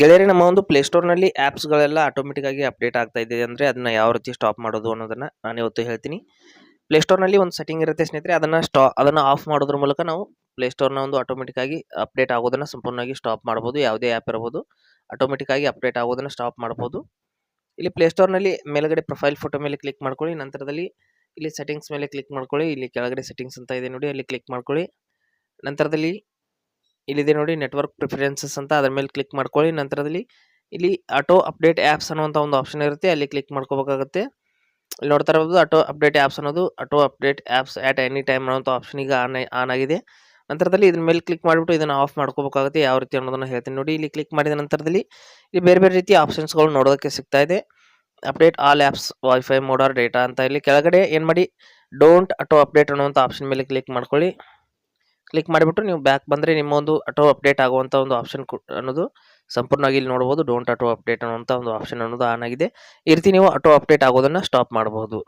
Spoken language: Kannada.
ಗೆಳೆಯರಿ, ನಮ್ಮ ಒಂದು ಪ್ಲೇಸ್ಟೋರ್ನಲ್ಲಿ ಆ್ಯಪ್ಸ್ಗಳೆಲ್ಲ ಆಟೋಮೆಟಿಕ್ ಆಗಿ ಅಪ್ಡೇಟ್ ಆಗ್ತಾ ಇದೆ ಅಂದರೆ ಅದನ್ನು ಯಾವ ರೀತಿ ಸ್ಟಾಪ್ ಮಾಡೋದು ಅನ್ನೋದನ್ನು ನಾನು ಇವತ್ತು ಹೇಳ್ತೀನಿ. ಪ್ಲೇಸ್ಟೋರ್ನಲ್ಲಿ ಒಂದು ಸೆಟ್ಟಿಂಗ್ ಇರುತ್ತೆ ಸ್ನೇಹಿತರೆ, ಅದನ್ನು ಸ್ಟಾ ಅದನ್ನು ಆಫ್ ಮಾಡೋದ್ರ ಮೂಲಕ ನಾವು ಪ್ಲೇಸ್ಟೋರ್ನ ಒಂದು ಆಟೋಮೆಟಿಕ್ ಆಗಿ ಅಪ್ಡೇಟ್ ಆಗೋದನ್ನು ಸಂಪೂರ್ಣವಾಗಿ ಸ್ಟಾಪ್ ಮಾಡ್ಬೋದು. ಯಾವುದೇ ಆ್ಯಪ್ ಇರ್ಬೋದು ಆಟೋಮೆಟಿಕ್ ಆಗಿ ಅಪ್ಡೇಟ್ ಆಗೋದನ್ನು ಸ್ಟಾಪ್ ಮಾಡ್ಬೋದು. ಇಲ್ಲಿ ಪ್ಲೇಸ್ಟೋರ್ನಲ್ಲಿ ಮೇಲ್ಗಡೆ ಪ್ರೊಫೈಲ್ ಫೋಟೋ ಮೇಲೆ ಕ್ಲಿಕ್ ಮಾಡ್ಕೊಳ್ಳಿ, ನಂತರದಲ್ಲಿ ಇಲ್ಲಿ ಸೆಟ್ಟಿಂಗ್ಸ್ ಮೇಲೆ ಕ್ಲಿಕ್ ಮಾಡ್ಕೊಳ್ಳಿ, ಇಲ್ಲಿ ಕೆಳಗಡೆ ಸೆಟ್ಟಿಂಗ್ಸ್ ಅಂತ ಇದೆ ನೋಡಿ, ಅಲ್ಲಿ ಕ್ಲಿಕ್ ಮಾಡ್ಕೊಳ್ಳಿ. ನಂತರದಲ್ಲಿ ಇಲ್ಲಿದೆ ನೋಡಿ ನೆಟ್ವರ್ಕ್ ಪ್ರಿಫರೆನ್ಸಸ್ ಅಂತ ಅದ್ರ ಮೇಲೆ ಕ್ಲಿಕ್ ಮಾಡ್ಕೊಳ್ಳಿ. ನಂತರದಲ್ಲಿ ಇಲ್ಲಿ ಆಟೋ ಅಪ್ಡೇಟ್ ಆ್ಯಪ್ಸ್ ಅನ್ನುವಂಥ ಒಂದು ಆಪ್ಷನ್ ಇರುತ್ತೆ. ಅಲ್ಲಿ ಕ್ಲಿಕ್ ಮಾಡ್ಕೋಬೇಕಾಗುತ್ತೆ. ಇಲ್ಲಿ ನೋಡ್ತಾ ಇರ್ಬೋದು ಆಟೋ ಅಪ್ಡೇಟ್ ಆ್ಯಪ್ಸ್ ಅನ್ನೋದು auto update apps at any time ಅನ್ನೋಂಥ ಆಪ್ಷನ್ ಈಗ ಆನ್ ಆನ್ ಆಗಿದೆ. ನಂತರದಲ್ಲಿ ಇದ್ರ ಮೇಲೆ ಕ್ಲಿಕ್ ಮಾಡಿಬಿಟ್ಟು ಇದನ್ನು ಆಫ್ ಮಾಡ್ಕೋಬೇಕಾಗುತ್ತೆ. ಯಾವ ರೀತಿ ಅನ್ನೋದನ್ನು ಹೇಳ್ತೀನಿ ನೋಡಿ. ಇಲ್ಲಿ ಕ್ಲಿಕ್ ಮಾಡಿದ ನಂತರದಲ್ಲಿ ಇಲ್ಲಿ ಬೇರೆ ಬೇರೆ ರೀತಿಯ ಆಪ್ಷನ್ಸ್ಗಳು ನೋಡೋದಕ್ಕೆ ಸಿಗ್ತಾ ಇದೆ. ಅಪ್ಡೇಟ್ ಆಲ್ ಆ್ಯಪ್ಸ್ ವೈಫೈ ಮೋಡರ್ ಡೇಟಾ ಅಂತ ಇಲ್ಲಿ ಕೆಳಗಡೆ ಏನು ಮಾಡಿ ಡೋಂಟ್ ಆಟೋ ಅಪ್ಡೇಟ್ ಅನ್ನುವಂಥ ಆಪ್ಷನ್ ಮೇಲೆ ಕ್ಲಿಕ್ ಮಾಡ್ಕೊಳ್ಳಿ. ಕ್ಲಿಕ್ ಮಾಡಿಬಿಟ್ಟು ನೀವು ಬ್ಯಾಕ್ ಬಂದರೆ ನಿಮ್ಮ ಒಂದು ಆಟೋ ಅಪ್ಡೇಟ್ ಆಗುವಂಥ ಒಂದು ಆಪ್ಷನ್ ಅನ್ನೋದು ಸಂಪೂರ್ಣವಾಗಿ ಇಲ್ಲಿ ನೋಡ್ಬೋದು. ಡೋಂಟ್ ಆಟೋ ಅಪ್ಡೇಟ್ ಅನ್ನುವಂಥ ಒಂದು ಆಪ್ಷನ್ ಅನ್ನೋದು ಆನ್ ಆಗಿದೆ. ಈ ರೀತಿ ನೀವು ಆಟೋ ಅಪ್ಡೇಟ್ ಆಗೋದನ್ನು ಸ್ಟಾಪ್ ಮಾಡಬಹುದು